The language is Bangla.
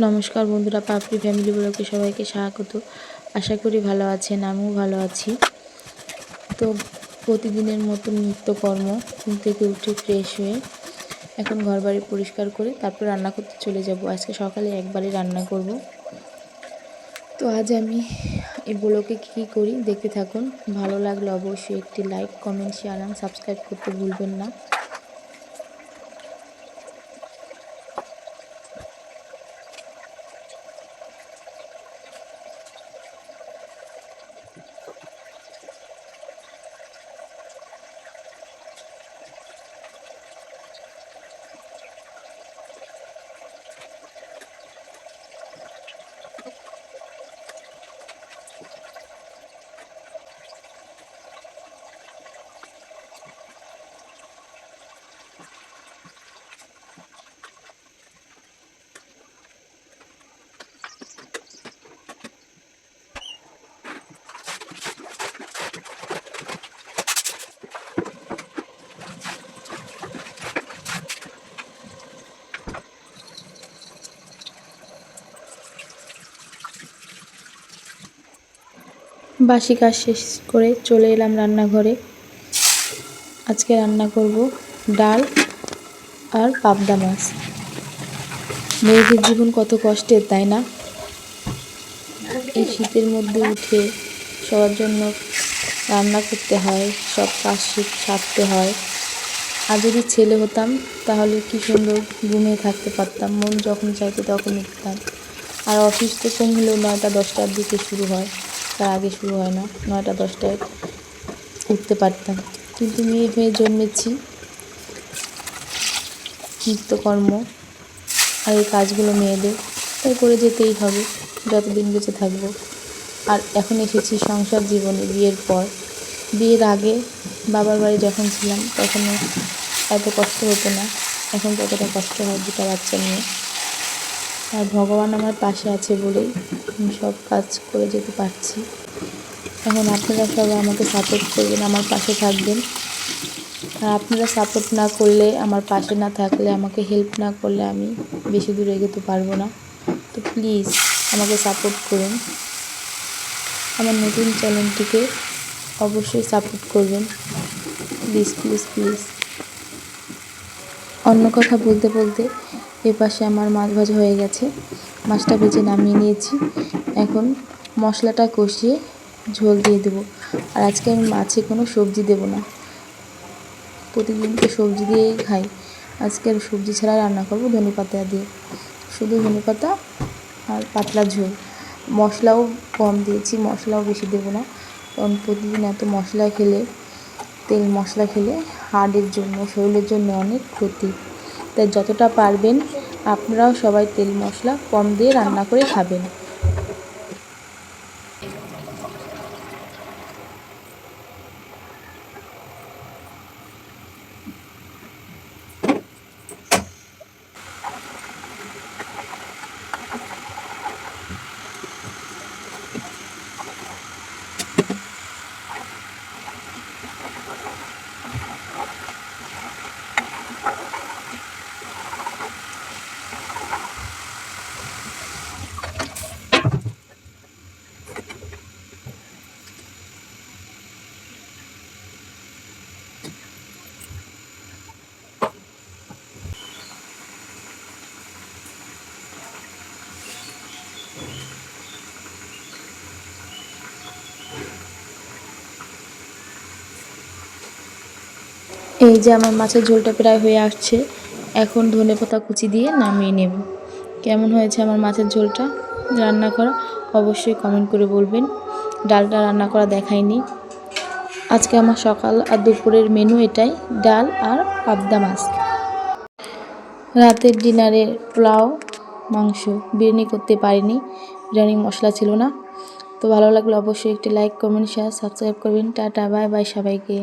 নমস্কার বন্ধুরা, পাপড়ি ফ্যামিলি ব্লগে সবাইকে স্বাগত। আশা করি ভালো আছেন, আমিও ভালো আছি। তো প্রতিদিনের মতন নিত্যকর্ম, ঘুম থেকে উঠে ফ্রেশ হয়ে এখন ঘর বাড়ি পরিষ্কার করে তারপর রান্না করতে চলে যাব। আজকে সকালে একবারে রান্না করব। তো আজ আমি এই ব্লগে কী করি দেখতে থাকুন। ভালো লাগলে অবশ্যই একটি like comment share and subscribe করতে ভুলবেন না। বাসি কাজ শেষ করে চলে এলাম রান্নাঘরে। আজকে রান্না করব ডাল আর পাবদা মাছ। মেয়েদের জীবন কত কষ্টের, তাই না? এই শীতের মধ্যে উঠে সবার জন্য রান্না করতে হয়, সব কাজ সারতে হয়। আর যদি ছেলে হতাম, তাহলে কি সুন্দর ঘুমিয়ে থাকতে পারতাম, মন যখন চাইতো তখন উঠতাম। আর অফিস তো কম হলেও নয়টা, দশটার দিকে শুরু হয়। তার আগে শুরু হয় না, নয়টা, দশটায় উঠতে পারতাম। কিন্তু মেয়ে হয়ে জন্মেছি নিত্যকর্ম আর এই কাজগুলো মেয়েদের, তাই করে যেতেই হবে, যতদিন বেঁচে থাকব। আর এখন এসেছি সংসার জীবনে, বিয়ের পর। বিয়ের আগে বাবার বাড়ি যখন ছিলাম তখন এত কষ্ট হতো না, এখন ততটা কষ্ট হয় দুটা বাচ্চা নিয়ে। আর ভগবান আমার পাশে আছে বলেই আমি সব কাজ করে যেতে পারছি। এখন আপনারা সবাই আমাকে সাপোর্ট করবেন, আমার পাশে থাকবেন। আর আপনারা সাপোর্ট না করলে, আমার পাশে না থাকলে, আমাকে হেল্প না করলে আমি বেশি দূর এগোতে পারব না। তো প্লিজ আমাকে সাপোর্ট করুন। আমার নতুন চ্যানেলটিকে অবশ্যই সাপোর্ট করবেন। প্লিজ প্লিজ প্লিজ অন্য কথা বলতে বলতে এপাশে আমার মাছ ভাজা হয়ে গেছে। মাছটা ভেজে নামিয়ে নিয়েছি। এখন মশলাটা কষিয়ে ঝোল দিয়ে দেবো। আর আজকে আমি মাছে কোনো সবজি দেবো না। প্রতিদিন তো সবজি দিয়েই খাই। আজকে আর সবজি ছাড়া রান্না করব ধনে পাতা দিয়ে। শুধু ধনে পাতা আর পাতলা ঝোল। মশলাও কম দিয়েছি, মশলাও বেশি দেবো না। কারণ প্রতিদিন এত মশলা খেলে, তেল মশলা খেলে হার্টের জন্য, শরীরের জন্য অনেক ক্ষতি। তাই যতটা পারবেন আপনারাও সবাই তেল মশলা কম দিয়ে রান্না করে খাবেন। এই যে আমার মাছের ঝোলটা প্রায় হয়ে আসছে, এখন ধনে পাতা কুচি দিয়ে নামিয়ে নেব। কেমন হয়েছে আমার মাছের ঝোলটা? রান্না করা? অবশ্যই কমেন্ট করে বলবেন। ডালটা রান্না করা দেখায়নি আজকে আমার সকাল আর দুপুরের মেনু এটাই, ডাল আর পাবদা মাছ। রাতের ডিনারে পোলাও, মাংস, বিরিয়ানি করতে পারিনি। বিরিয়ানি মশলা ছিল না। তো ভালো লাগলে অবশ্যই একটি লাইক কমেন্ট শেয়ার সাবস্ক্রাইব করবেন। টাটা বাই বাই সবাইকে।